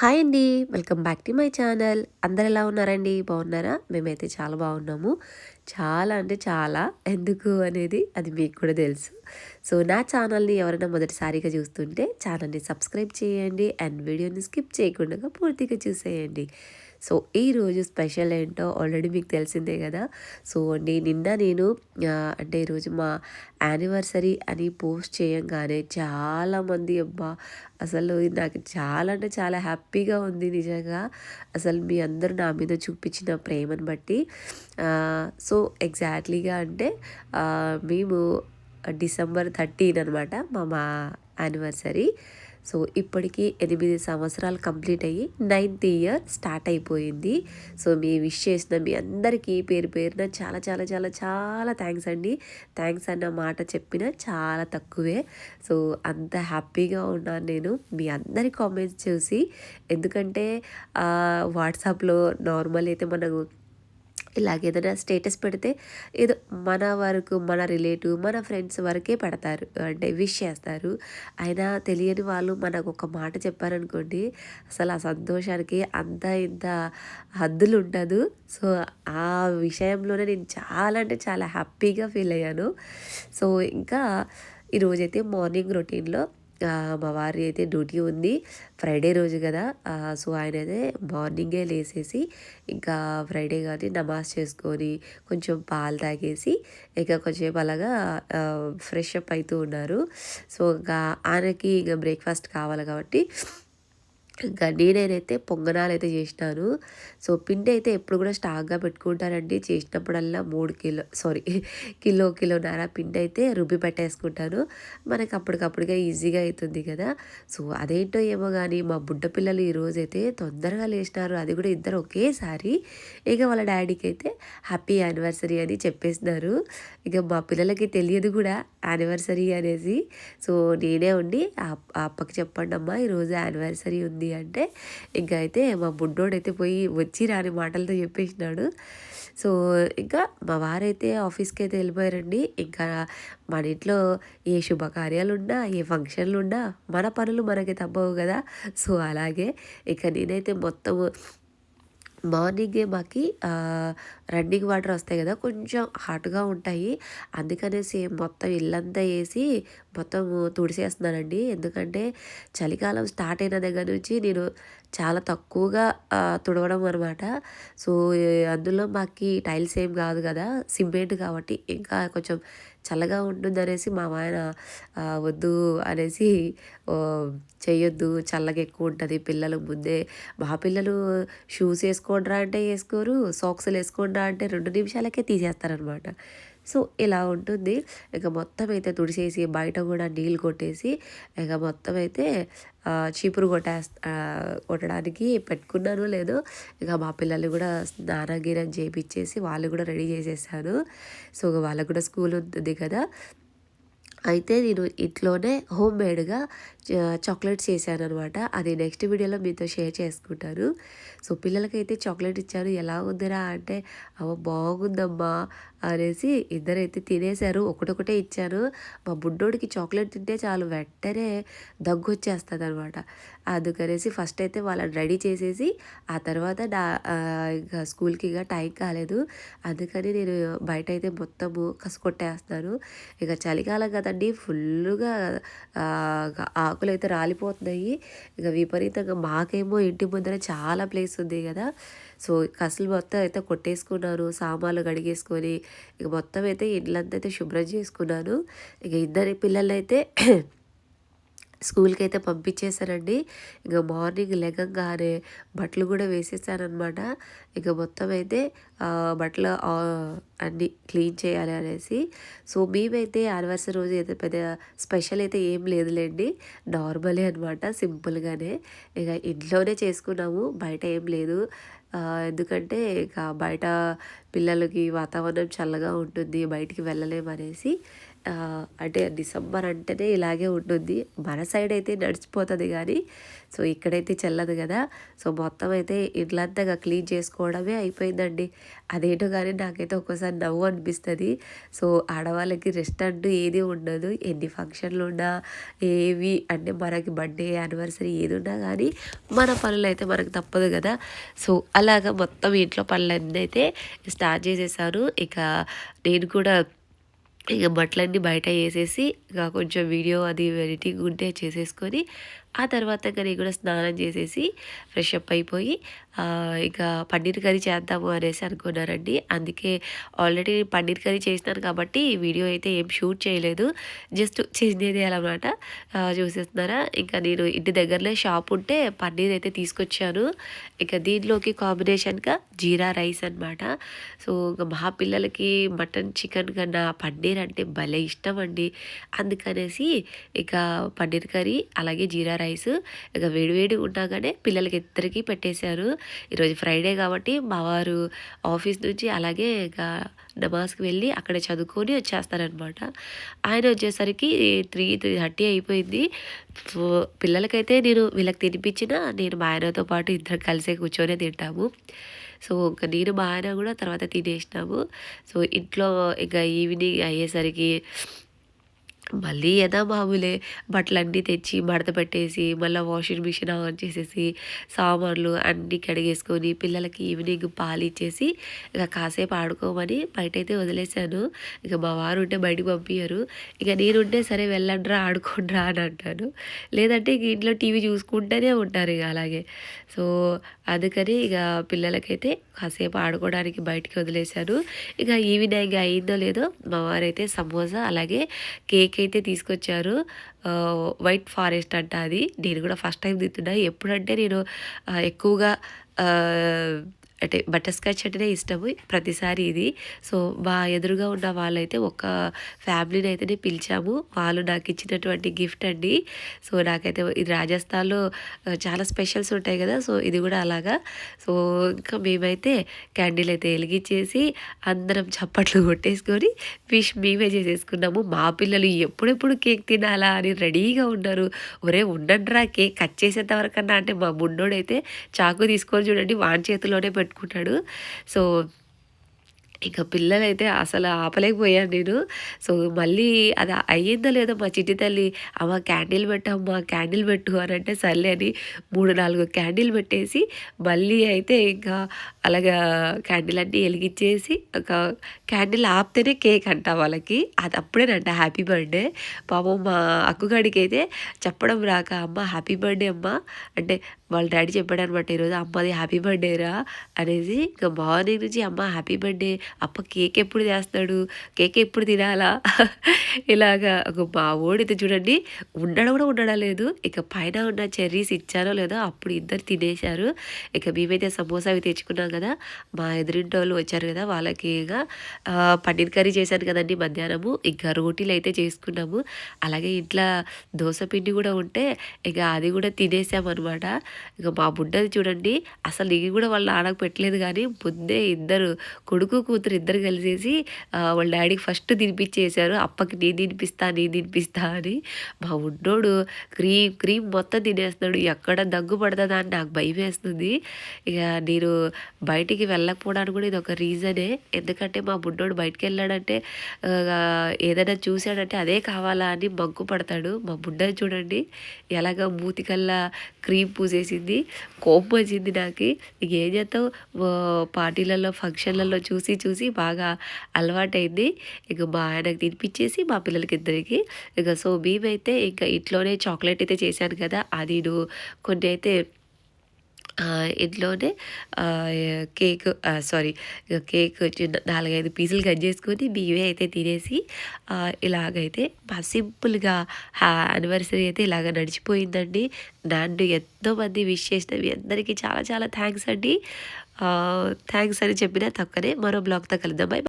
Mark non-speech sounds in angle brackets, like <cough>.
Hi అండి. Welcome back to my channel. అందరు ఎలా ఉన్నారండి? బాగున్నారా? మేమైతే చాలా బాగున్నాము. చాలా అంటే చాలా. ఎందుకు అనేది అది మీకు కూడా తెలుసు. సో నా ఛానల్ని ఎవరైనా మొదటిసారిగా చూస్తుంటే ఛానల్ని సబ్స్క్రైబ్ చేయండి అండ్ వీడియోని స్కిప్ చేయకుండా పూర్తిగా చూసేయండి. సో ఈరోజు స్పెషల్ ఏంటో ఆల్రెడీ మీకు తెలిసిందే కదా. సో అండి నిన్న నేను అంటే ఈరోజు మా యానివర్సరీ అని పోస్ట్ చేయంగానే చాలామంది అబ్బా! అసలు నాకు చాలా అంటే చాలా హ్యాపీగా ఉంది నిజంగా. అసలు మీ అందరూ నా మీద చూపించిన ప్రేమను బట్టి సో ఎగ్జాక్ట్లీగా అంటే మేము డిసెంబర్ థర్టీన్ అనమాట మా మా యానివర్సరీ. సో ఇప్పటికీ ఎనిమిది సంవత్సరాలు కంప్లీట్ అయ్యి నైన్త్ ఇయర్ స్టార్ట్ అయిపోయింది. సో మీ విష్ చేసిన మీ అందరికీ పేరు పేరున చాలా చాలా చాలా చాలా థ్యాంక్స్ అండి. థ్యాంక్స్ అన్న మాట చెప్పిన చాలా తక్కువే. సో అంత హ్యాపీగా ఉన్నాను నేను. మీ అందరి కామెంట్స్ చూసి. ఎందుకంటే వాట్సాప్లో నార్మల్ అయితే మనకు ఇలాగ ఏదైనా స్టేటస్ పెడితే ఏదో మన వరకు మన రిలేటివ్ మన ఫ్రెండ్స్ వరకే పెడతారు. అంటే విష్ చేస్తారు. అయినా తెలియని వాళ్ళు మనకు ఒక మాట చెప్పారనుకోండి అసలు ఆ సంతోషానికి అంత ఇంత హద్దులు ఉండదు. సో ఆ విషయంలోనే నేను చాలా అంటే చాలా హ్యాపీగా ఫీల్ అయ్యాను. సో ఇంకా ఈరోజైతే మార్నింగ్ రొటీన్లో మా వారి అయితే డ్యూటీ ఉంది. ఫ్రైడే రోజు కదా. సో ఆయన అయితే మార్నింగే లేసేసి ఇంకా ఫ్రైడే కానీ నమాజ్ చేసుకొని కొంచెం పాలు తాగేసి ఇంకా కొంచెం అలాగా ఫ్రెష్ అప్ అవుతూ ఉన్నారు. సో ఇంకా ఆయనకి ఇంకా బ్రేక్ఫాస్ట్ కావాలి కాబట్టి ఇంకా నేనైతే పొంగనాలు అయితే చేసినాను. సో పిండి అయితే ఎప్పుడు కూడా స్టాక్గా పెట్టుకుంటానండి. చేసినప్పుడల్లా మూడు కిలో సారీ కిలో కిలోన్నర పిండి అయితే రుబ్బి పెట్టేసుకుంటాను. మనకి అప్పటికప్పుడుగా ఈజీగా అవుతుంది కదా. సో అదేంటో ఏమో కానీ మా బుడ్డ పిల్లలు ఈరోజు అయితే తొందరగా లేచినారు. అది కూడా ఇద్దరు ఒకేసారి. ఇక వాళ్ళ డాడీకి అయితే హ్యాపీ యానివర్సరీ అని చెప్పేసినారు. ఇక మా పిల్లలకి తెలియదు కూడా యానివర్సరీ అనేసి. సో నేనే ఉండి ఆ అప్పకి చెప్పండి అమ్మా ఈరోజు యానివర్సరీ ఉంది. అంటే ఇంకా అయితే మా బుడ్డోడైతే పోయి వచ్చి రాని మాటలతో చెప్పేసినాడు. సో ఇంకా మా వారైతే ఆఫీస్కి అయితే వెళ్ళిపోయారండి. ఇంకా మన ఇంట్లో ఏ శుభకార్యాలు ఉన్నా ఏ ఫంక్షన్లు ఉన్నా మన పనులు మనకి తప్పవు కదా. సో అలాగే ఇక నేనైతే మొత్తం మార్నింగే మాకి రన్నింగ్ వాటర్ వస్తాయి కదా కొంచెం హాట్గా ఉంటాయి. అందుకనేసి మొత్తం ఇల్లంతా వేసి మొత్తం తుడిసేస్తున్నానండి. ఎందుకంటే చలికాలం స్టార్ట్ అయిన దగ్గర నుంచి నేను చాలా తక్కువగా తుడవడం అనమాట సో అందులో మాకు టైల్స్ ఏం కాదు కదా సిమెంట్ కాబట్టి ఇంకా కొంచెం చల్లగా ఉంటుంది అనేసి మా ఆయన వద్దు అనేసి చెయ్యొద్దు చల్లగా ఎక్కువ ఉంటుంది పిల్లలు ముందే మా పిల్లలు షూస్ వేసుకోండిరా అంటే వేసుకోరు సాక్స్లు వేసుకోండిరా అంటే రెండు నిమిషాలకే తీసేస్తారనమాట. సో ఇలా ఉంటుంది. ఇక మొత్తం అయితే తుడిసేసి బయట కూడా నీళ్ళు కొట్టేసి ఇక మొత్తం అయితే చీపురు కొట్టే కొట్టడానికి పెట్టుకున్నాను లేదు ఇక మా పిల్లలు కూడా స్నానం గీనం చేపించేసి వాళ్ళు కూడా రెడీ చేసేసాను సో వాళ్ళకు కూడా స్కూల్ ఉంటుంది కదా. అయితే నేను ఇంట్లోనే హోమ్ మేడ్గా చాక్లెట్స్ చేశాను అనమాట అది నెక్స్ట్ వీడియోలో మీతో షేర్ చేసుకుంటాను. సో పిల్లలకైతే చాక్లెట్ ఇచ్చాను ఎలా ఉందిరా అంటే అవ బాగుందమ్మా అనేసి ఇద్దరైతే తినేశారు. ఒకటొకటే ఇచ్చాను మా బుడ్డోడికి చాక్లెట్ తింటే చాలు వెంటనే దగ్గు వచ్చేస్తుంది అనమాట అందుకనేసి ఫస్ట్ అయితే వాళ్ళని రెడీ చేసేసి ఆ తర్వాత నా ఇంకా స్కూల్కి ఇక టైం కాలేదు. అందుకని నేను బయట అయితే మొత్తము కసుకొట్టేస్తాను ఇక చలికాలం కదండి ఫుల్గా ఆకులు అయితే రాలిపోతున్నాయి. ఇక విపరీతంగా మాకేమో ఇంటి ముందర చాలా ప్లేస్ ఉంది కదా. సో కసులు మొత్తం అయితే కొట్టేసుకున్నాను సామాన్లు కడిగేసుకొని ఇక మొత్తం అయితే ఇళ్ళంతా అయితే శుభ్రం చేసుకున్నాను. ఇక ఇద్దరి పిల్లలైతే స్కూల్కి అయితే పంపించేశానండి ఇక మార్నింగ్ లెగంగానే బట్టలు కూడా వేసేసానమాట ఇక మొత్తం అయితే బట్టలు అన్నీ క్లీన్ చేయాలి అనేసి. సో మేమైతే యానివర్సరీ రోజు అయితే పెద్ద స్పెషల్ అయితే ఏం లేదులేండి. నార్మలే అనమాట సింపుల్గానే. ఇక ఇంట్లోనే చేసుకున్నాము బయట ఏం లేదు. ఎందుకంటే ఇక బయట పిల్లలకి వాతావరణం చల్లగా ఉంటుంది బయటికి వెళ్ళలేమనేసి. అంటే డిసెంబర్ అంటేనే ఇలాగే ఉంటుంది. మన సైడ్ అయితే నడిచిపోతుంది కానీ సో ఇక్కడైతే చెల్లదు కదా. సో మొత్తం అయితే ఇళ్ళంతా క్లీన్ చేసుకోవడమే అయిపోయిందండి. అదేంటో కానీ నాకైతే ఒక్కోసారి నవ్వు అనిపిస్తుంది. సో ఆడవాళ్ళకి రెస్ట్ అంటూ ఏది ఉండదు. ఎన్ని ఫంక్షన్లు ఉన్నా ఏవి అంటే మనకి బర్త్డే యానివర్సరీ ఏది ఉన్నా కానీ మన పనులు అయితే మనకు తప్పదు కదా. సో అలాగా మొత్తం ఇంట్లో పనులన్నీ అయితే స్టార్ట్ చేసేసాను ఇక నేను కూడా ఇక బట్టలన్నీ బయట వేసేసి ఇక కొంచెం వీడియో అది ఎడిటింగ్ ఉంటే చేసేసుకొని ఆ తర్వాత ఇంకా నేను కూడా స్నానం చేసేసి ఫ్రెష్ అప్ అయిపోయి ఇంకా పన్నీర్ కర్రీ చేద్దాము అనేసి అనుకున్నారండి. అందుకే ఆల్రెడీ పన్నీర్ కర్రీ చేసినాను కాబట్టి వీడియో అయితే ఏం షూట్ చేయలేదు. జస్ట్ చేసేది అనమాట చూసేస్తున్నారా? ఇంకా నేను ఇంటి దగ్గరలో షాప్ ఉంటే పన్నీర్ అయితే తీసుకొచ్చాను. ఇంకా దీనిలోకి కాంబినేషన్గా జీరా రైస్ అనమాట సో ఇంకా మా పిల్లలకి మటన్ చికెన్ కన్నా పన్నీర్ అంటే భలే ఇష్టం అండి. అందుకనేసి ఇక పన్నీర్ కర్రీ అలాగే జీరా రైస్. ఇక వేడివేడి ఉండగానే పిల్లలకి ఇద్దరికి పెట్టేశారు. ఈరోజు ఫ్రైడే కాబట్టి మా వారు ఆఫీస్ నుంచి అలాగే ఇక నమాజ్కి వెళ్ళి అక్కడ చదువుకొని వచ్చేస్తారనమాట. ఆయన వచ్చేసరికి త్రీ త్రీ థర్టీ అయిపోయింది. పిల్లలకైతే నేను వీళ్ళకి తినిపించిన నేను మా ఆయనతో పాటు ఇద్దరు కలిసే కూర్చొని తింటాము. సో ఇంకా నేను మా ఆయన కూడా తర్వాత తినేసినాము. సో ఇంట్లో ఇంకా ఈవినింగ్ అయ్యేసరికి మళ్ళీ ఏదో మామూలే బట్టలన్నీ తెచ్చి మడత పెట్టేసి మళ్ళీ వాషింగ్ మిషన్ ఆన్ చేసేసి సామాన్లు అన్నీ కడిగేసుకొని పిల్లలకి ఈవినింగ్ పాలు ఇచ్చేసి ఇక కాసేపు ఆడుకోమని బయటైతే వదిలేశాను. ఇక మా వారు ఉంటే బయటకు పంపించారు ఇక నేనుంటే సరే వెళ్ళండ్రా ఆడుకోండ్రా అని అంటాను లేదంటే ఇక ఇంట్లో టీవీ చూసుకుంటూనే ఉంటారు ఇక అలాగే. సో అందుకని ఇక పిల్లలకైతే కాసేపు ఆడుకోవడానికి బయటికి వదిలేశాను. ఇక ఈవినింగ్ అయిందో లేదో మా వారైతే సమోసా అలాగే కేక్ అయితే తీసుకొచ్చారు. వైట్ ఫారెస్ట్ అంట అది. నేను కూడా ఫస్ట్ టైం తింటున్నా. ఎప్పుడంటే నేను ఎక్కువగా అంటే బటర్ స్కాచ్ అంటేనే ఇష్టము ప్రతిసారి ఇది. సో మా ఎదురుగా ఉన్న వాళ్ళైతే ఒక ఫ్యామిలీని అయితేనే పిలిచాము. వాళ్ళు నాకు ఇచ్చినటువంటి గిఫ్ట్ అండి. సో నాకైతే ఇది రాజస్థాన్లో చాలా స్పెషల్స్ ఉంటాయి కదా. సో ఇది కూడా అలాగా. సో ఇంకా మేమైతే క్యాండిల్ అయితే వెలిగించేసి అందరం చప్పట్లు కొట్టేసుకొని ఫిష్ మేమే చేసేసుకున్నాము. మా పిల్లలు ఎప్పుడెప్పుడు కేక్ తినాలా అని రెడీగా ఉన్నారు. ఒరే ఉండండిరా కేక్ కట్ చేసేంత వరకన్నా. అంటే మా మున్నోడైతే చాకు తీసుకొని చూడండి వాన్ చేతిలోనే పెట్టు పెట్టుకుంటాడు. సో ఇక పిల్లలైతే అసలు ఆపలేకపోయాను నేను. సో మళ్ళీ అది అయ్యిందో లేదో మా చిట్టి తల్లి అమ్మ క్యాండిల్ పెట్టమ్మా క్యాండిల్ పెట్టు అని అంటే సర్లే అని మూడు నాలుగు క్యాండిల్ పెట్టేసి మళ్ళీ అయితే ఇంకా అలాగా క్యాండిల్ అన్నీ వెలిగించేసి ఒక క్యాండిల్ ఆపితేనే కేక్ అంట వాళ్ళకి. అది అప్పుడేనంట హ్యాపీ బర్త్డే. పాపం మా అక్కుగాడికి అయితే చెప్పడం రాక అమ్మ హ్యాపీ బర్త్డే అమ్మ అంటే వాళ్ళ డాడీ చెప్పాడు అనమాట ఈరోజు అమ్మది హ్యాపీ బర్త్డే రా అనేసి ఇంకా మార్నింగ్ నుంచి అమ్మ హ్యాపీ బర్త్డే అప్ప కేక్ ఎప్పుడు చేస్తాడు? కేక్ ఎప్పుడు తినాలా? <laughs> ఇలాగా ఒక మా చూడండి. ఉండడం కూడా ఉండడం లేదు. ఇక పైన ఉన్న చెర్రీస్ ఇచ్చారో లేదో అప్పుడు ఇద్దరు తినేశారు. ఇక మేమైతే సమోసా అవి తెచ్చుకున్నాం కదా. మా ఎదురింటి వాళ్ళు వచ్చారు కదా వాళ్ళకి ఇక పన్నీర్ కర్రీ చేశాను కదండి మధ్యాహ్నము. ఇంకా రోటీలు అయితే చేసుకున్నాము. అలాగే ఇంట్లో దోశ పిండి కూడా ఉంటే ఇక అది కూడా తినేసామన్నమాట. ఇక మా బుడ్డది చూడండి. అసలు ఇది కూడా వాళ్ళు ఆడకు పెట్టలేదు కానీ ముందే ఇద్దరు కొడుకు కూతురు ఇద్దరు కలిసేసి వాళ్ళ డాడీకి ఫస్ట్ తినిపించేశారు. అప్పకి నేను తినిపిస్తా నేను తినిపిస్తా అని. మా ఉన్నోడు క్రీమ్ క్రీమ్ మొత్తం తినేస్తున్నాడు. ఎక్కడ దగ్గు పడుతుందా అని నాకు భయం వేస్తుంది ఇక నేను బయటికి వెళ్ళకపోవడానికి కూడా ఇది ఒక రీజనే. ఎందుకంటే మా బుడ్డోడు బయటికి వెళ్ళాడంటే ఏదైనా చూశాడంటే అదే కావాలా అని మగ్గు పడతాడు. మా బుడ్డని చూడండి ఎలాగ మూతికల్లా క్రీమ్ పూసేసింది. కోపం వచ్చింది నాకు. ఇక ఏం చేస్తావు? పార్టీలలో ఫంక్షన్లలో చూసి చూసి చూసి బాగా అలవాటైంది. ఇక మా ఆయనకు తినిపించేసి మా పిల్లలకి ఇద్దరికి ఇక సో మేమైతే ఇంకా ఇంట్లోనే చాక్లెట్ అయితే చేశాను కదా అది కొన్ని అయితే ఇంట్లోనే కేక్ సారీ కేక్ నాలుగైదు పీసులు కట్ చేసుకొని మేమే అయితే తినేసి ఇలాగైతే సింపుల్గా యానివర్సరీ అయితే ఇలాగ నడిచిపోయిందండి. నన్ను ఎంతోమంది విష్ చేసిన మీ అందరికీ చాలా చాలా థ్యాంక్స్ అండి. థ్యాంక్స్ అని చెప్పినా తక్కువనే. మరో బ్లాగ్తో కలుద్దాం. బాయ్